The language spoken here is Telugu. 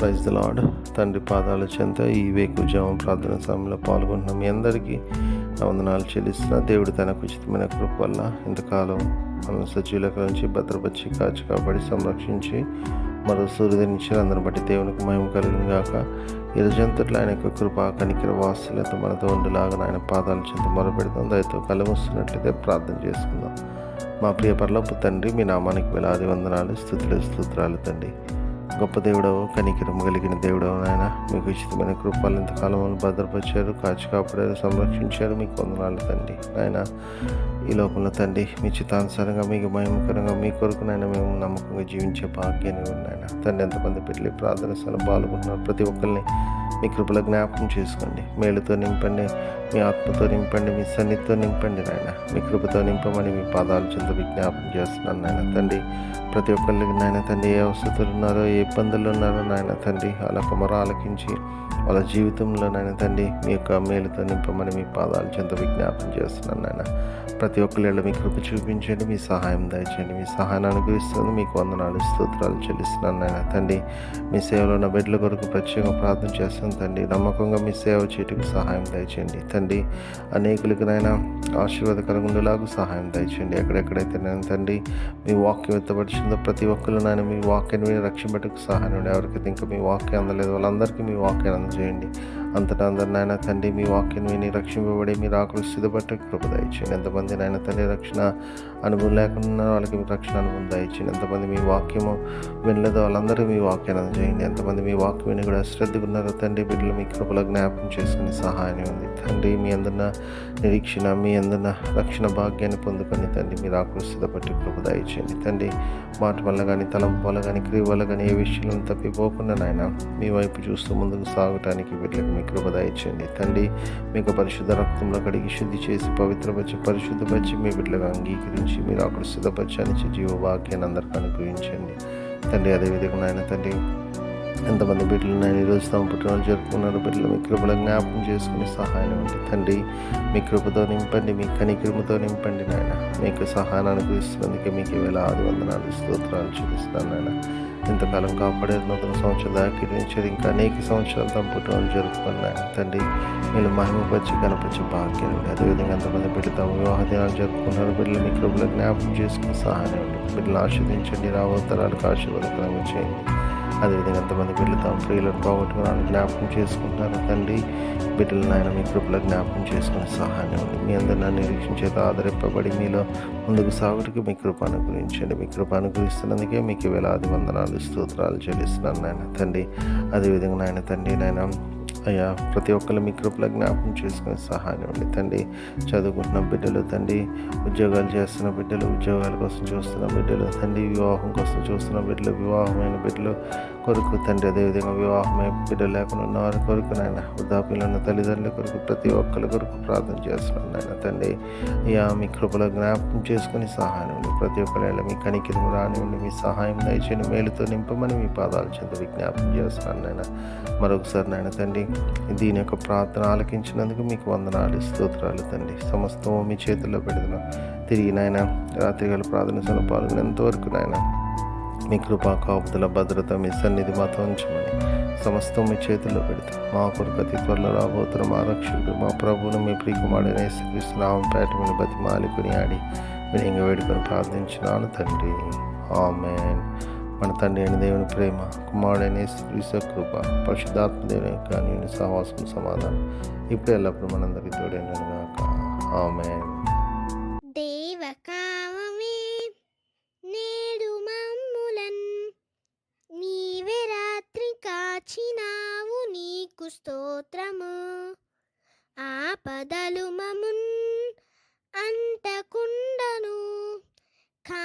ప్రైజ్ ద లాడ్ తండ్రి పాదాల చెంత ఈ వేకు జామ ప్రార్థన సమయంలో పాల్గొంటున్న. మీ అందరికీ నా వందనాలు చెల్లిస్తున్న. దేవుడు తనకు ఉచితమైన కృప వల్ల ఇంతకాలం మనం సజీవులకు నుంచి భద్రపరిచి కాచి కాపాడి సంరక్షించి మరో సూర్యుదినిచ్చిన అందరిని బట్టి దేవునికి మహిమ కలిగిన గాక. ఈ రోజంతట్లో ఆయన యొక్క కృప కనికర వాత్సల్యత మనతో ఉండేలాగా ఆయన పాదాల చెంత మొరపెడతాం దయతో కలవస్తున్నట్లయితే ప్రార్థన చేసుకుందాం. మా ప్రియ పరలోపు తండ్రి మీ నామానికి వేలాది వందనాలు స్థుతులు స్తోత్రాలు తండ్రి. గొప్ప దేవుడవు కనికరము కలిగిన దేవుడవు నాయన మీకు ఉచితమైన కృపాలు ఇంతకాలం భద్రపరిచారు కాచి కాపాడారు సంరక్షించారు మీకు వందనాలు తండ్రి. ఆయన ఈ లోకంలో తండ్రి మీ చిత్తానుసారంగా మీకు మహిమకరంగా మీ కొరకు నాయన మేము నమ్మకంగా జీవించే భాగ్యాన్ని ఉన్నాయన తండ్రి ఎంతమంది పెట్టి ప్రార్థన స్థలం పాల్గొంటున్నారు ప్రతి ఒక్కరిని మీ కృపలో జ్ఞాపకం చేసుకోండి. మేలుతో నింపండి మీ ఆత్మతో నింపండి మీ సన్నిధితో నింపండి నాయన. మీ కృపతో నింపమని మీ పాదాలు చెంత విజ్ఞాపం చేస్తున్నాను నాయన తండ్రి. ప్రతి ఒక్కరికి నాయన తండ్రి ఏ వసతులు ఉన్నారో ఏ ఇబ్బందులు ఉన్నారో నాయన తండ్రి వాళ్ళ కుమర ఆలకించి వాళ్ళ జీవితంలో నాయన తండ్రి మీ యొక్క మేలుతో నింపమని మీ పాదాలు చెంత విజ్ఞాపం చేస్తున్నాను నాయన. ప్రతి ఒక్కళ్ళు మీ కృప చూపించండి మీ సహాయం దయచేయండి. మీ సహాయాన్ని అనుగ్రహిస్తుంది మీకు వందనాలు స్తోత్రాలు చెల్లిస్తున్నాను నాయన తండ్రి. మీ సేవలో ఉన్న బిడ్డల కొరకు ప్రత్యేకంగా ప్రార్థన చేస్తాను తండ్రి. నమ్మకంగా మీ సేవ చేయటకు సహాయం దయచేయండి. తండ్రి అనేకులకు నాయన ఆశీర్వాదకరంగా ఉండేలాగా సహాయం దయచేయండి. ఎక్కడెక్కడైతే నేను తండ్రి మీ వాక్యం ఎత్తపరిచిందో ప్రతి ఒక్కరు నాయన మీ వాక్యాన్ని విని రక్షింపటకు సహాయం ఉండి ఎవరికైతే ఇంకా మీ వాక్యం అందలేదు వాళ్ళందరికీ మీ వాక్యాన్ని అందజేయండి. అంతటా అందరు నాయన తండ్రి మీ వాక్యం విని రక్షింపబడి మీరు ఆకులు సిద్ధపట్ట కృప దయచేయండి. ఎంతమంది నాయన తండ్రి రక్షణ అనుభవం లేకుండా వాళ్ళకి మీ రక్షణ అనుభవం దయచేయండి. ఎంతమంది మీ వాక్యము వినలేదో వాళ్ళందరూ మీ వాక్యాన్ని అందజేయండి. ఎంతమంది మీ వాక్యం విని కూడా శ్రద్ధగా ఉన్నారో తండ్రి బిడ్డలు మీ కృపలో జ్ఞాపకం చేసుకుని సహాయం ఉంది. తండ్రి మీ అందరిన నిరీక్షణ మీ అందరిన రక్షణ భాగ్యాన్ని పొందుకొని తండ్రి మీరు ఆకులు సిద్ధపట్టి కృప దయచేయండి. తండ్రి మాట వల్ల కానీ తలంపు వల్ల కానీ క్రియ వల్ల కానీ ఏ విషయంలో తప్పిపోకుండా నాయన మీ వైపు చూస్తూ ముందుకు సాగటానికి బిడ్డలకు మీ కృప దయచేయండి. తండ్రి మీకు పరిశుద్ధ రక్తంలో కడిగి శుద్ధి చేసి పవిత్రపరిచి పరిశుద్ధపరిచి మీ బిడ్డలకు అంగీకరించి మీరు అక్కడ సిద్ధపరచానికి జీవ వాక్యాన్ని అందరికీ అనుగ్రహించండి. తండ్రి అదేవిధంగా నాయన తండ్రి ఎంతమంది బిడ్డలు నేను ఈరోజు తమ పుట్టినరోజు జరుపుకున్నారు. బిడ్డలు మీ కృపలో జ్ఞాపకం చేసుకుని సహాయం తండ్రి మీ కృపతో నింపండి మీ కనికృపతో నింపండి నాయన. మీకు సహాయాన్ని అనుగ్రహిస్తున్నందుకే మీకు వేలాది వందనాలు స్తోత్రాలు చూపిస్తాను నాయన. ఇంతకాలం కాపాడారు నూతన సంవత్సరాలు దాకిరించారు ఇంకా అనేక సంవత్సరాలు తమ పుట్టినరోజు జరుపుకున్నాను తండ్రి మీరు మహిమపరిచి కనపరిచి భాగ్యం అదేవిధంగా ఎంతమంది బిడ్డలు తమ వివాహ దినాలు జరుపుకున్నారు. బిడ్డలు మీ కృపలో జ్ఞాపకం చేసుకుని సహాయం బిడ్డలు ఆస్వాదించండి రాబోతరాలకు ఆశీర్వాదకరంగా చేయండి. అదేవిధంగా ఎంతమంది బిడ్డలు తమ ప్రియులను పోగొట్టుకున్నాను జ్ఞాపకం చేసుకుంటారు తండ్రి బిడ్డలు నాయన మీ కృపలో జ్ఞాపకం చేసుకుని సహాయం ఉంది మీ అందరిని నిరీక్షించేత ఆదరింపబడి మీలో ముందుకు సాగుటకు మీ కృప అనుగ్రహించండి. మీ కృప అనుగ్రహిస్తున్నందుకే మీకు వేలాది వందనాలు స్తోత్రాలు చెల్లిస్తున్నాను నాయన తండ్రి అదేవిధంగా నాయన తండ్రి నాయన అయ్యా ప్రతి ఒక్కరు మీ కృపలో జ్ఞాపకం చేసుకుని సహాయం ఉండి తండ్రి. చదువుకుంటున్న బిడ్డలు తండ్రి ఉద్యోగాలు చేస్తున్న బిడ్డలు ఉద్యోగాల కోసం చూస్తున్న బిడ్డలు తండ్రి వివాహం కోసం చూస్తున్న బిడ్డలు వివాహమైన బిడ్డలు కొరకు తండ్రి. అదేవిధంగా వివాహమైన బిడ్డలు లేకుండా ఉన్న వారి కొరకు నాయన వృద్ధాప్యంలో ఉన్న తల్లిదండ్రుల కొరకు ప్రతి ఒక్కరి కొరకు ప్రార్థన చేస్తున్నాను నాయన తండ్రి. అయ్యా మీ కృపలో జ్ఞాపకం చేసుకుని సహాయం ఉండి ప్రతి ఒక్కరి మీ కనికిరం రానివ్వండి మీ సహాయం దయచేయండి మేలుతో నింపమని మీ పాదాలు చెంత విజ్ఞాపం చేస్తున్నాను నాయన. మరొకసారి నాయన తండ్రి దీని యొక్క ప్రార్థన ఆలకించినందుకు మీకు వందనాలు స్తోత్రాలు తండ్రి. సమస్తం మీ చేతుల్లో పెడుతున్నాం. తిరిగి నాయన రాత్రిగాల ప్రార్థన సభలో పాల్గొనేంతవరకు నాయన మీ కృపా కాపుదల భద్రత మీ సన్నిధి మాతో ఉంచమని సమస్తం మీ చేతుల్లో పెడతాం మా కొరకు అతి త్వరలో రాబోతున్న మా రక్షకుడు మా ప్రభువును మీ ప్రియకుమారుడైన యేసుక్రీస్తు నామం పేట మీద బతి మాలికుని ఆడి వినయంగా వేడుకొని ప్రార్థించినాను తండ్రి. ఆమెన్. మన తండ్రి అయిన దేవుని ప్రేమ కుమారుడైన యేసుక్రీస్తు కృప పరిశుద్ధాత్మ దేవుని యొక్క నేను సహవాసం సమాధానం ఇప్పుడు ఎల్లప్పుడు మనందరికీ తోడైన గాక ఆమెన్ దేవకామమే కాచినావు నీకు స్తోత్రము. ఆపదలు మమున్ అంటకుండను కా